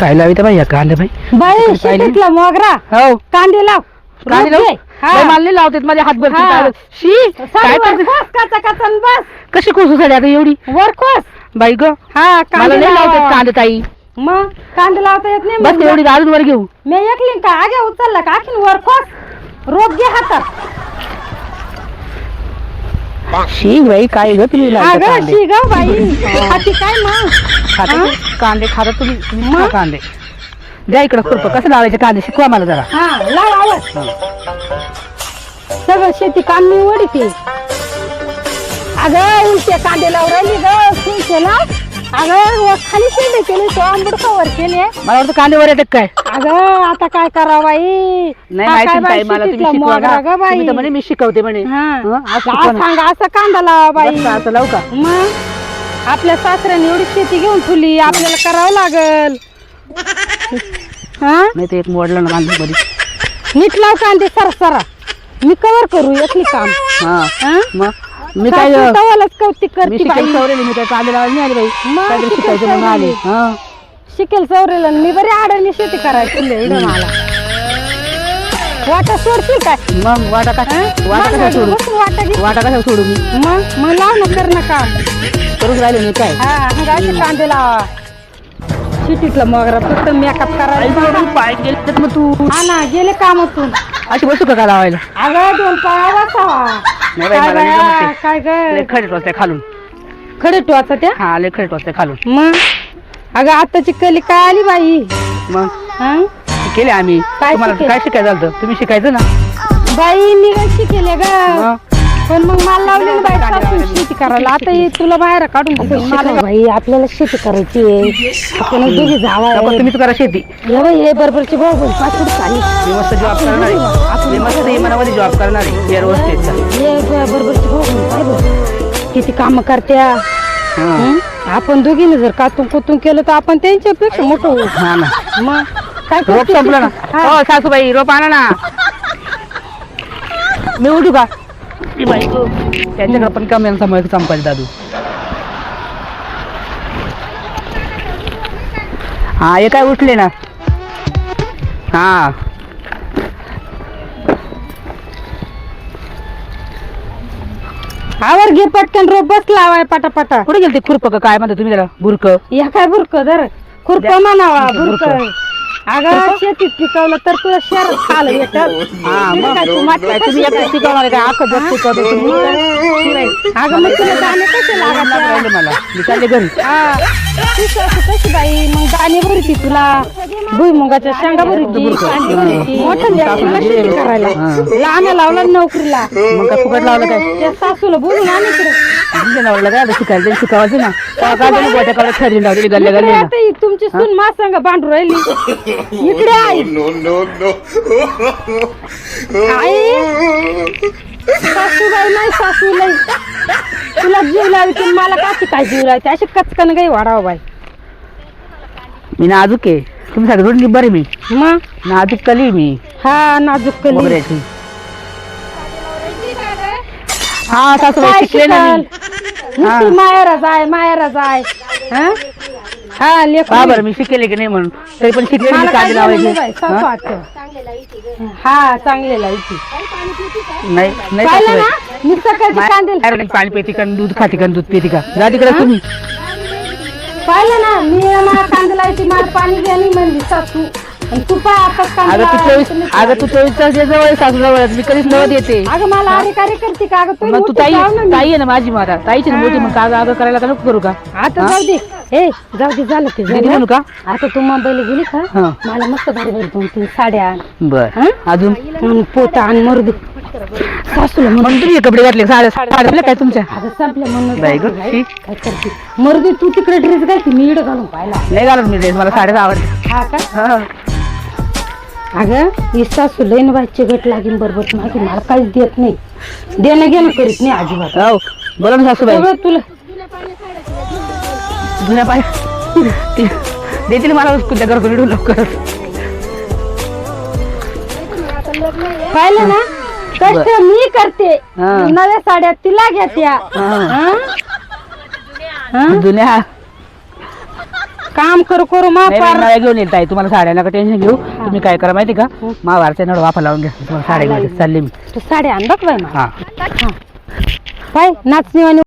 काय लावित बाई या कांदे बाई. बाई? शेतीतला मोगरा. हो. कांदे लाव. कांदे लावू? मला नाही लावतात माझे हात. काय- शी काय काचा काचा बस कशी कोसू साडी आता एवढी? वर खोस. बाई ग हा कांदे लाव. लावतात कांदे ताई. मग? कांदे लावता येत नाही बस. एवढी अजून वर घेऊ. मी ऐकली का? आगे उचलला का? आखीन वर खोस. रोप घे हातात. शी बाई काय ग तुम्ही लावता अगं कांदे? ग बाई. काय मग? खाता हा? तू- कांदे खाता तुम्ही? तुम्ही मग? कांदे. द्या इकडं खुरप. कसं लावायचे कांदे? शिकवा मला जरा. हा लाव आवाज सगळं शेती काम मी वडीते अगं उलटे कांदे लावून राहिली ग. अगं व खाली शेंडे केले तो आंबट कवर केले. मला वाटतं कांदे वर येतात काय? अगं आता काय करावं बाई? नाही हा माहिती ताई मला तुम्ही मोगरा. ग. बाई? तुम्ही तर म्हणे मी शिकवते म्हणे. हा. हं, आज आज शिकवा ना. सांगा असं कांदा लावा बाई. बस का, असं लावू का? मग? आपल्या सासऱ्याने एवढी शेती घेऊन ठेवली आपल्याला करावं लागल. हा? नाही ते एक मोडलं ना कांदे मध्ये नीट लाव कांदे सरा सरा मी कवर करू एकली काम. हा. हा? मग? मी काय कौतिक मी करते शिकायला बाई. सवरेली मी काय कांदे लावायला नाही आली बाई. मग काहीतरी शिकायला शिकायचं म्हणून आली. सवरेली. हा. शिकेल सवरेला मी बरी आडाने शेती करायची मला. वाटा सोडशील काय? मग वाटा का हा? वाटा कसा मांडवाडी सोडू? बसून वाटा घे वाटा कसा सोडू मी? मग? मग लाव ना कर ना काम. करूच राहिले मी काय? हा हंगाचे कांदे लावा. शिटीतलं मग फक्त मेकअप करायला पाय गेले तर मग तू. हा ना गेले कामातून. अशी बसू का का लावायला? अगं दोन पाया बसावा नाही बाई, काय मला नाही बाया, जमत काय लय ग खडे वाजते खालून. खडे टोचा त्या? हा लय खडे वाजते खालून. मग? अगं आताची कली काय आली बाई? मग? हा? केले आम्ही. काय तुम्हाला शिकेल? काय शिकायचं झालं तुम्ही शिकायचं ना? बाई निघायची केले ग? मग? पण मग मला लावली ना बाई सासून शेती करायला. आता हे तुला बाहेर काढून देते. मला बाई आपल्याला शेती करायची आहे. आपण दोघी जावा नको तुम्हीच करा शेती. हे बरोबरची भाऊ मी मस्त जॉब करणार आहे. मी मस्त इमानामध्ये जॉब करणार आहे. व्यवस्थित हे ब- बरोबरची भाऊ. किती काम करत्या. हं? आपण दोघीने जर कातून कुतून केलं तर आपण त्यांच्यापेक्षा मोठं होऊ. हा ना. मग काय रोप करते संपलं ना. शेती? हा. हो सासूबाई रोप आणा ना. मी उठू का? ती. त्यांच्याकडे पण कमी संपायचे दादू. हा हे काय उठले ना? हा. आवर घे पटकन रोप बस लावाय पटापटा. कुठे गेलते खुरप काय म्हणता तुम्ही त्याला? बुरक? या काय बुरक? धर खुरप. म्हणावा बुरकं. अगं शेतीत पिकवलं तर तुला शहरात खायला येतं हा मग? काय तू माती काय तुम्ही शिकवणार आहे का? अख्खं जग शिकवतो तुम्ही. अगं मग तुला दाणे कसे लागू लागत राहिले मला. मी चालले घरी. हा. ती सासू कशी बाई? मग दाणे भरती तुला. भुईमुगाच्या शेंगा भरती. कांदे भरती. मोठं करायला. लहान लावला नोकरीला. मग काय फुकट लावलं काय? त्या सासूला बोलून आणि इकडे. शिकायला शिकावायचं ना? ठरली आता ही तुमची सून मा संग भांडू राहिली. इकडे आई. आई. सासूबाई नाही सासू नाही. तुला जीव लावते मला काची काय जीव लावते अशी कचकन गाई वाढावं बाई. मी नाजूक आहे. तुमच्यासाठी रुडली बरी मी. मग? नाजूक कली मी. हा नाजूक कली. हा सासूबाई काय शिकले ना मी. शिकाल? नुसती मायारा जाय मायारा जाय हा? हा लेकरू. हा बरं मी शिकेले की नाही म्हणून? तरी पण शिकले मी मला काय कांदे देणं नाही लावायचे बाई, सासू हा? आत्या. हा चांगले लाईची नाही नाही पाहिलं सासूबाई. ना? मी सकाळची कांदे. नाही पाणी पिती का? दूध खाती का? दूध पिती का? जा तिकडे तुम्ही. पाहिलं ना? मी मला कांदे लावायची मला पाणी द्या नाही म्हणली सासू. आणि तू अगं तू चोवीस अगं तू चोवीस तास जवळ सासू जवळ आहे. मी कधीच नवत येते अगं मला अरे कार्य करते का? अगं मग तू मोठी ताई जाऊ ना मी. ताई आहे ना माझी माता ताईची ना मोठी मग का अगं करायला का नको करू का? आता जाऊ दे. ए जाऊ दे झालं ते दीदी झालं. म्हणू का? आता तू मुंबईला गेली का? हा. मला मस्त भारी भारी दोन तीन साड्या आण. बर. हं? अजून? आणि पोता आण मर्दू सासूला म्हणून म्हणून तुम्ही हे कपडे घातले साड्या साड्या घातल्या काय तुमच्या? अगं संपलं म्हणून बाई गं. काय करते? मर्दी तू तिकडे ड्रेस घालते मी इकडे घालून पाहिला नाही घालत मी ड्रेस मला साड्याच आवडते हा का? हा. अगं सासू लईन बाईचे गट लागीन बरोबर. मागे मला काहीच देत नाही. देणं घेणं करीत नाही अजिबात. हो ना सासूबाई. सगळं तुला जुन्या पाय. देतील मला तुझ्या घरकडे लवकर. पाहिलं ना? कष्ट मी करते. हा. नव्या साड्या तिला घेत्या. हा? हा? जुन्या काम करू करू मा नाही, पार नाही, घेऊन येईल ताई. तुम्हाला साड्या नका टेन्शन घेऊ. तुम्ही काय करा माहिती का? मावारच्या नड वाफा लावून घ्या. तुम्हाला साड्या घेऊन चालले मी. तू साड्या आण बघ बाई मला. हा. पाय नाचणी